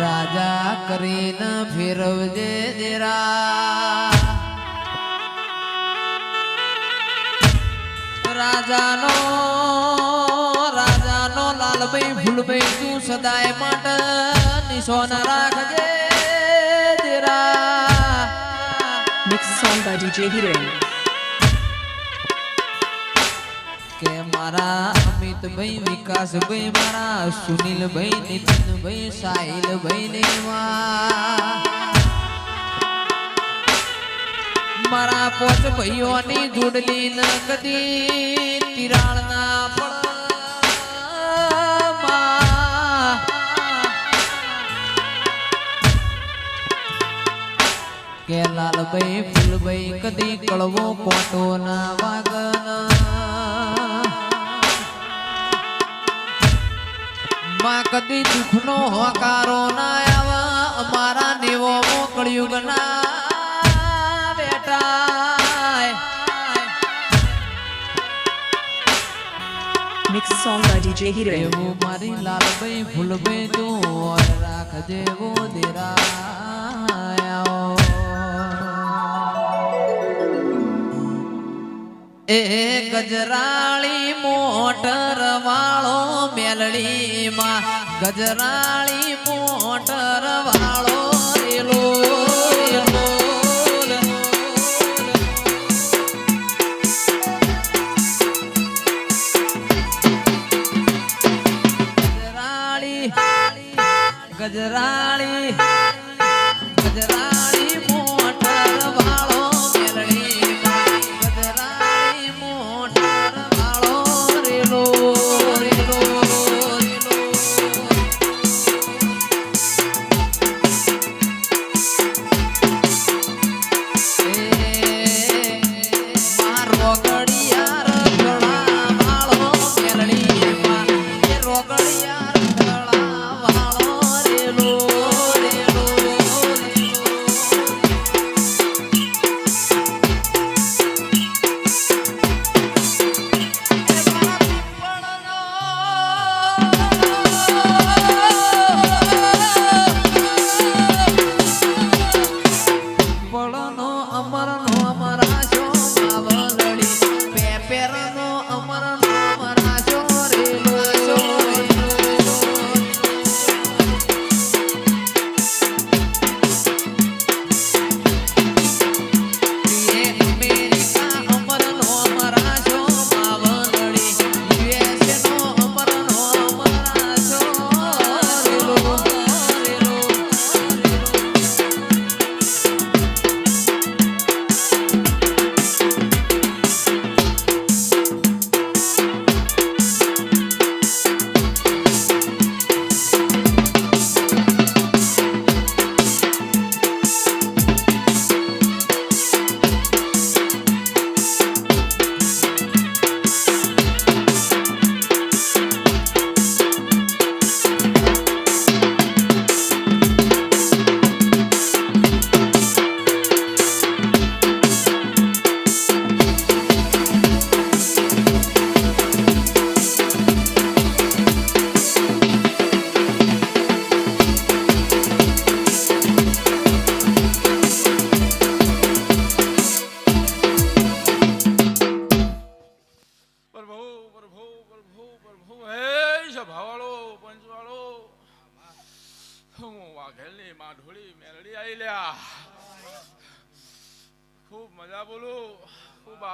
રાજા કરીને ફેરવજે દેરા રાજાનો રાજાનો લાલભાઈ ફૂલભાઈ તું સદાય માટે નિશોન રાખજે દેરા by DJ Hiren. કે મારા અમિતભાઈ વિકાસભાઈ મારા સુનિલભાઈ નીતિનભાઈ સાહિલભાઈ ને મારા પોચ ભાઈઓની જોડલી ન કદી તિરાળ ના પડ કે લાલભાઈ, ફૂલભાઈ કદી કળવો કોટો ના વાગન. માં કદી દુઃખનો હોકારો ના આવા. અમારા નેવો મોકળ્યું ગના બેટા mix song by DJ Hiren. એવું મારી લાલભાઈ ફૂલભાઈ તું ઓર રાખજે વો દેરાયો એ ગજરાળી મોટર વાળો મેલડીમાં. ગજરાળી મોટર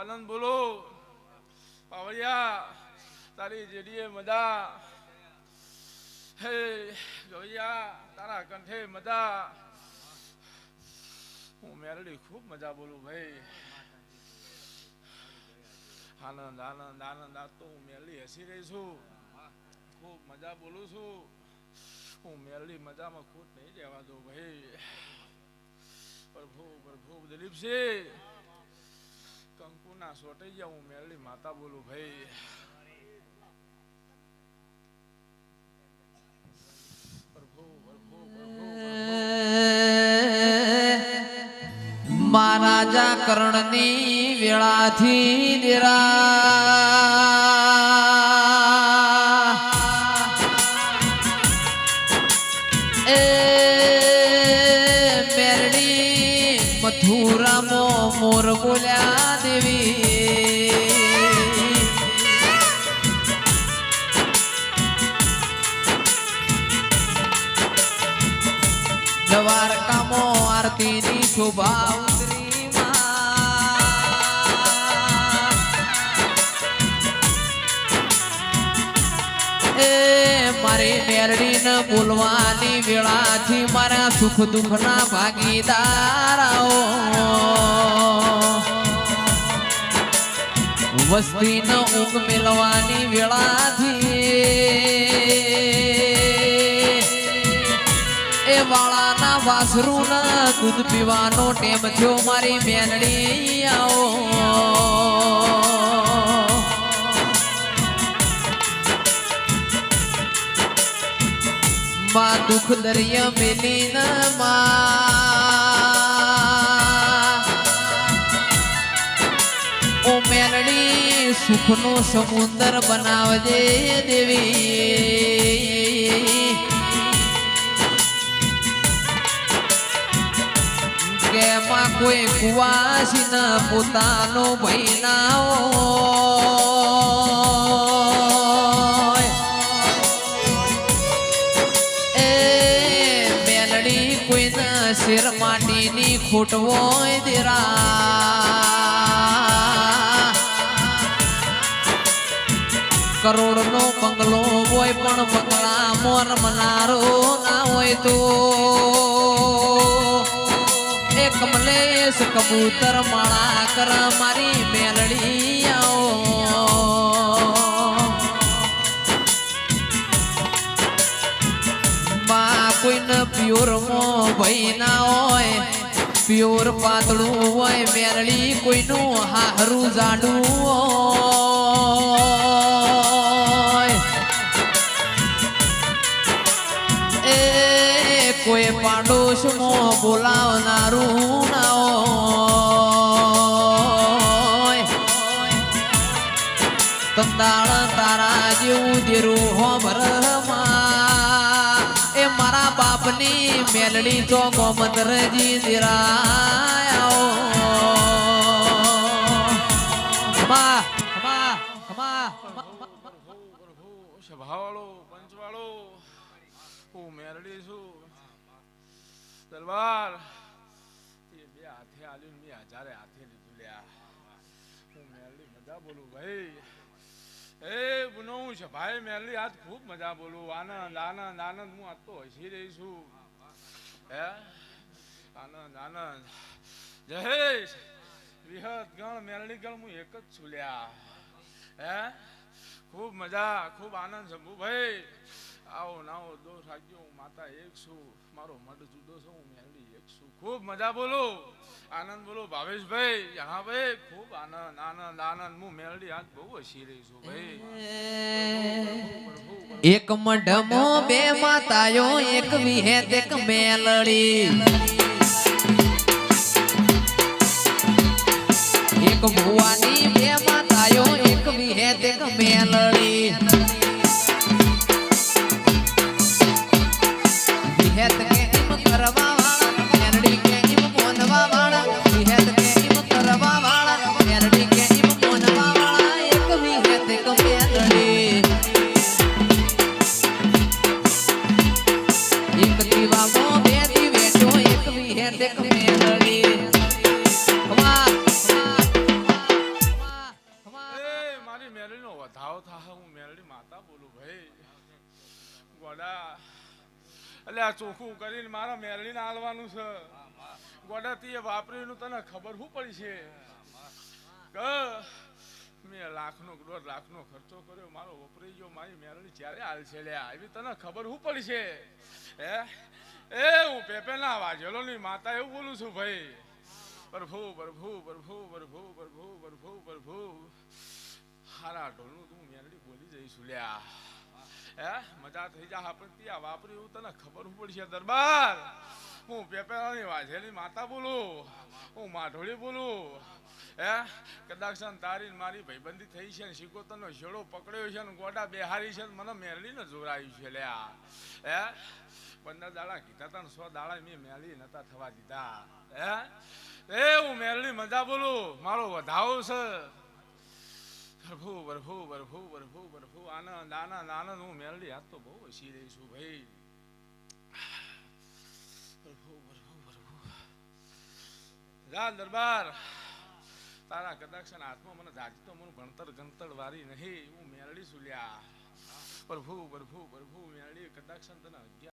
આનંદ બોલો. પાવડિયા તારી જેડીએ મજા. હે ગવૈયા તારા કંઠે મજા. હું મેરડી ખૂબ મજા બોલું ભાઈ. આનંદ આનંદ આનંદ. તો હું મેરડી હસી રહી છું. ખૂબ મજા બોલું છું. હું મેરડી મજામાં ખુશ નહીં રહેવા દઉં ભાઈ. પ્રભુ પ્રભુ, દિલીપસિંહ. કંકુના સોટાઈ ગયા હું મેલડી માતા બોલું ભાઈ. મહારાજા કર્ણની વેળાથી દેરા શોભા મારી મેરડી ને બોલવાની વેળાથી મારા સુખ દુઃખ ના ભાગીદારાઓ. વસ્તી ન ઊંઘ મેળવાની વેળાથી વાળાના વાસરું દૂધ પીવાનો ટેમ થયો. મારી મેનડી આવો. માં દુઃખ દરિયા મેલી ઓ મેલડી સુખનો સમુંદર બનાવજે દેવી. માં કોઈ કુવાસી ના પોતાનો ભૈનાઓ એ બેલડી કોઈના શેર માટીની ખોટ હોય દેરા. કરોડનો બંગલો હોય પણ બંગલા મોર મનારો ના હોય તો. કમલેશ કબૂતર માળા કર મારી મેલડી આવો. માં કોઈને પ્યોર મો ના હોય, પ્યોર પાતળું હોય મેરડી કોઈનું હારું જાડું કોઈ પાડોશમાં બોલાવનારું દેરું હોમરમાં એ મારા બાપની મેલડી તો ગોમંદરજી દરબાર બે હાથે આલ્યું મેં હજારે હાથે લીધું લ્યા. હું મેલડી મજા બોલું, ભાઈ એ બનો, હું છે ભાઈ, મેલી આજ ખૂબ મજા બોલું. આનંદ આનંદ આનંદ, હું આજ તો હસી રહી છું. હે? આનંદ આનંદ. જયેશ, વિહત ગણ મેરડી ગણ, હું એક જ છું લ્યા. હે? ખૂબ મજા, ખૂબ આનંદ શંભુ ભાઈ આવો નાવો દોષ રાખ્યો હું માતા એક છું, મારો મઢ જુદો છે, હું મેરડી એક છું. ખૂબ મજા બોલો. આનંદ બોલો, ભાવેશભાઈ. હા ભાઈ, ખૂબ આનંદ આનંદ આનંદ. હું મેરડી આજ બહુ હસી રહી છું ભાઈ. એક મઢમો બે માતાયો એક વિહેત, એક મેલડી. એક ભુવાની બે માતાયો એક વિહેત, એક મેલડી. મેરડીનો થા હું મેરડી માતા બોલું, ભાઈ, ગોડા એટલે આ ચોખ્ખું કરીને મારા મેરડીને આલવાનું છે. ગોડા તીએ વાપરીનું તને ખબર શું પડી છે? મેં લાખનો, દોઢ લાખનો ખર્ચો કર્યો, મારો વપરાઈ ગયો, મારી મેરડી જ્યારે હાલ છે લે એવી તને ખબર શું પડી છે? હે? એ, હું પેપેના વાજેલો ની માતા એવું બોલું છું, ભાઈ. પ્રભુ પ્રભુ પ્રભુ પ્રભુ પ્રભુ પ્રભુ પ્રભુ. હારા ઢોલનું તું મેરડી બોલી જઈશું. લ્યા હે, મજા થઈ જા પણ ત્યાં વાપરી એવું તને ખબર પડશે દરબાર? હું પેપેરાની વાઘેલી માતા બોલું, હું માઢોળી બોલું, હે કદાચ તારી મારી ભાઈબંધી થઈ છે ને, શિકોતરનો શેડો પકડ્યો છે ને, ગોડા બેહારી છે ને, મને મેરડીને જોરાયું છે લ્યા હે, પંદર દાડા કીધા તા ને, સો દાડા મેં મેળી નતા થવા દીધા, હે, એ હું મેલની મજા બોલું, મારો વધાવો છે. પ્રભુ પ્રભુ પ્રભુ પ્રભુ પ્રભુ. આનંદ આનંદ આનંદ. હું મેલડી હાથ તો બહુ હસી રહી છું ભાઈ. પ્રભુ પ્રભુ પ્રભુ. રા દરબાર. તારા કદાચ હાથમાં મને જાજી તો મને ભણતર, ગણતર વારી નહીં. હું મેલડી સુલ્યા પ્રભુ પ્રભુ પ્રભુ મેલડી કદાચ તને